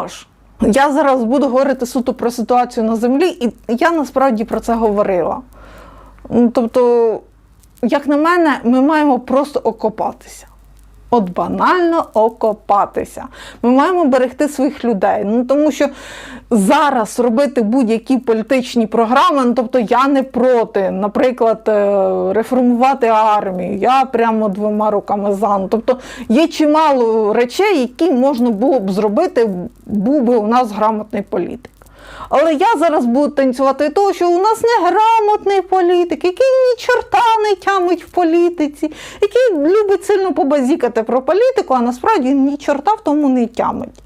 Тож, я зараз буду говорити суто про ситуацію на землі, і я насправді про це говорила. Тобто, як на мене, ми маємо просто окопатися. От банально окопатися. Ми маємо берегти своїх людей. Ну тому що зараз робити будь-які політичні програми, ну тобто я не проти, наприклад, е, реформувати армію. Я прямо двома руками за. Ну, Тобто є чимало речей, які можна було б зробити, був би у нас грамотний політик. Але я зараз буду танцювати того, що у нас неграмотний політик, який ні чорта не тямить в політиці, який любить сильно побазікати про політику, а насправді ні чорта в тому не тямить.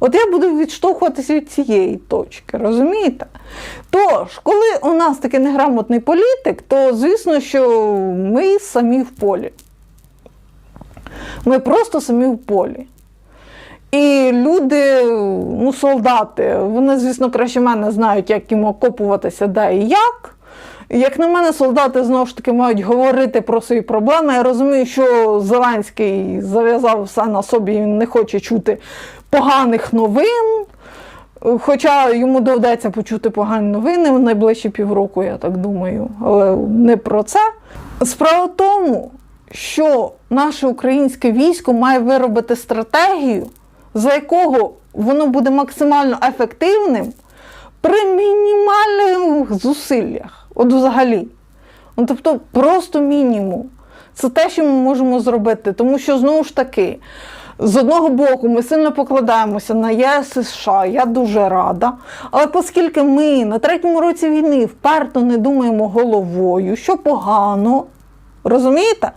От я буду відштовхуватися від цієї точки, розумієте? Тож, коли у нас такий неграмотний політик, то звісно, що ми самі в полі. Ми просто самі в полі. І люди, ну, солдати, вони, звісно, краще мене знають, як їм окопуватися, де і як. Як на мене, солдати знову ж таки мають говорити про свої проблеми. Я розумію, що Зеленський зав'язав все на собі, він не хоче чути поганих новин. Хоча йому доведеться почути погані новини в найближчі півроку, я так думаю, але не про це. Справа в тому, що наше українське військо має виробити стратегію, за якого воно буде максимально ефективним при мінімальних зусиллях. От взагалі. Ну, тобто, просто мінімум. Це те, що ми можемо зробити. Тому що, знову ж таки, з одного боку, ми сильно покладаємося на ЄС США, я дуже рада. Але оскільки ми на третьому році війни вперто не думаємо головою, що погано, розумієте?